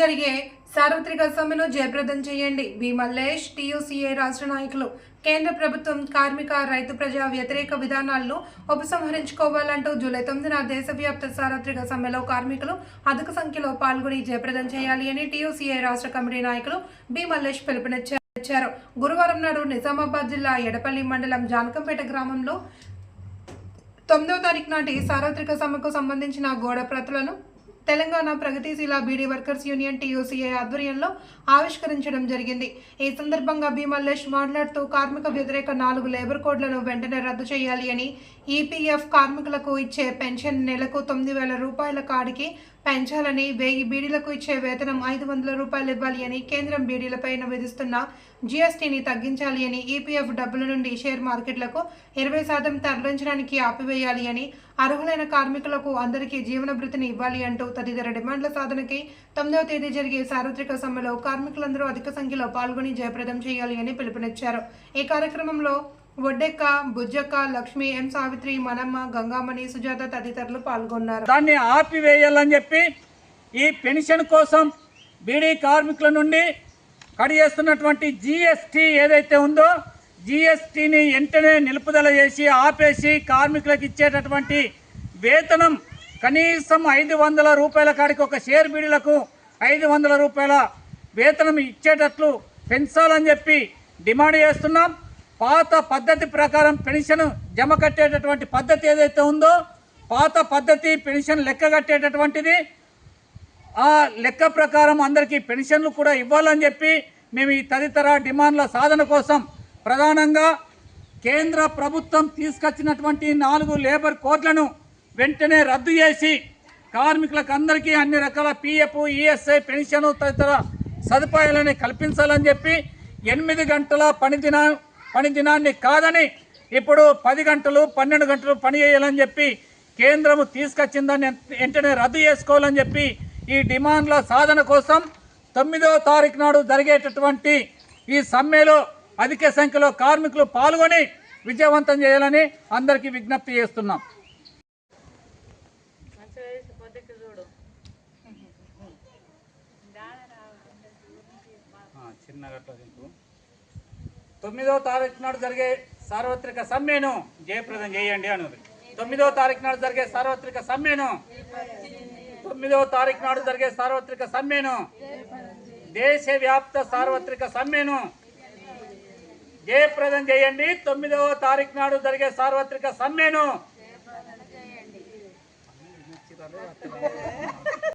జరిగే సార్వత్రిక సమ్మెను జయప్రదం చేయండి. బి. మల్లేష్ టీయూసీఏ రాష్ట్ర నాయకులు కేంద్ర ప్రభుత్వం కార్మిక రైతు ప్రజా వ్యతిరేక విధానాలను ఉపసంహరించుకోవాలంటూ జూలై తొమ్మిదిన దేశవ్యాప్త సార్వత్రిక సమ్మెలో కార్మికులు అధిక సంఖ్యలో పాల్గొని జయప్రదం చేయాలి అని టీయూసీఏ రాష్ట్ర కమిటీ నాయకులు బి. మల్లేష్ పిలుపునిచ్చారు. గురువారం నాడు నిజామాబాద్ జిల్లా ఎడపల్లి మండలం జానకంపేట గ్రామంలో తొమ్మిదవ తారీఖు నాటి సార్వత్రిక సమ్మెకు సంబంధించిన గోడ ప్రతులను తెలంగాణ ప్రగతిశీల బీడీ వర్కర్స్ యూనియన్ టీయూసీఏ ఆధ్వర్యంలో ఆవిష్కరించడం జరిగింది. ఈ సందర్భంగా భీమల్లేష్ మాట్లాడుతూ కార్మిక వ్యతిరేక నాలుగు లేబర్ కోడ్లను వెంటనే రద్దు చేయాలి అని ఈపీఎఫ్ కార్మికులకు ఇచ్చే పెన్షన్ నెలకు తొమ్మిది వేల రూపాయల కాడికి పెంచాలని వెయ్యి బీడీలకు ఇచ్చే వేతనం ఐదు వందల రూపాయలు ఇవ్వాలి అని కేంద్రం బీడీలపైన విధిస్తున్న జీఎస్టీని తగ్గించాలి అని ఈపీఎఫ్ డబ్బుల నుండి షేర్ మార్కెట్లకు ఇరవై శాతం తరలించడానికి ఆపివేయాలి అని అర్హులైన కార్మికులకు అందరికీ జీవన భృతిని ఇవ్వాలి అంటూ తదితర డిమాండ్ల సాధనకి తొమ్మిదవ తేదీ జరిగే సార్వత్రిక సమ్మెలో కార్మికులందరూ అధిక సంఖ్యలో పాల్గొని జయప్రదం చేయాలి అని పిలుపునిచ్చారు. ఈ కార్యక్రమంలో ఒడ్డెక్క బుజ్జక్క లక్ష్మి ఎం సావిత్రి మనమ్మ గంగామణి సుజాత తదితరులు పాల్గొన్నారు. దాన్ని ఆపివేయాలని చెప్పి ఈ పెన్షన్ కోసం బీడీ కార్మికుల నుండి కడిగేస్తున్నటువంటి జిఎస్టీ ఏదైతే ఉందో జిఎస్టీని వెంటనే నిలుపుదల చేసి ఆపేసి కార్మికులకు ఇచ్చేటటువంటి వేతనం కనీసం ఐదు వందల రూపాయల కాడికి ఒక షేర్ బీడీలకు ఐదు వందల రూపాయల వేతనం ఇచ్చేటట్లు పెంచాలని చెప్పి డిమాండ్ చేస్తున్నాం. పాత పద్ధతి ప్రకారం పెన్షన్ జమ కట్టేటటువంటి పద్ధతి ఏదైతే ఉందో పాత పద్ధతి పెన్షన్ లెక్క కట్టేటటువంటిది. ఆ లెక్క ప్రకారం అందరికీ పెన్షన్లు కూడా ఇవ్వాలని చెప్పి మేము ఈ తదితర డిమాండ్ల సాధన కోసం ప్రధానంగా కేంద్ర ప్రభుత్వం తీసుకొచ్చినటువంటి నాలుగు లేబర్ కోడ్లను వెంటనే రద్దు చేసి కార్మికులకు అందరికీ అన్ని రకాల పిఎఫ్ ఈఎస్ఐ పెన్షన్ తదితర సదుపాయాలని కల్పించాలని చెప్పి ఎనిమిది గంటల పని దిన పని దినాన్ని కాదని ఇప్పుడు పది గంటలు పన్నెండు గంటలు పని చేయాలని చెప్పి కేంద్రము తీసుకొచ్చిందని వెంటనే రద్దు చేసుకోవాలని చెప్పి ఈ డిమాండ్ల సాధన కోసం తొమ్మిదవ తారీఖు నాడు జరిగేటటువంటి ఈ సమ్మెలో అధిక సంఖ్యలో కార్మికులు పాల్గొని విజయవంతం చేయాలని అందరికీ విజ్ఞప్తి చేస్తున్నాం. తొమ్మిదవ తారీఖు నాడు జరిగే సార్వత్రిక సమ్మెను జయప్రదం చేయండి అన్నది. తొమ్మిదో తారీఖు నాడు జరిగే సార్వత్రిక సమ్మెను తొమ్మిదవ తారీఖు నాడు జరిగే సార్వత్రిక సమ్మెను దేశవ్యాప్త సార్వత్రిక సమ్మెను జయప్రదం చేయండి. తొమ్మిదవ తారీఖు నాడు జరిగే సార్వత్రిక సమ్మెను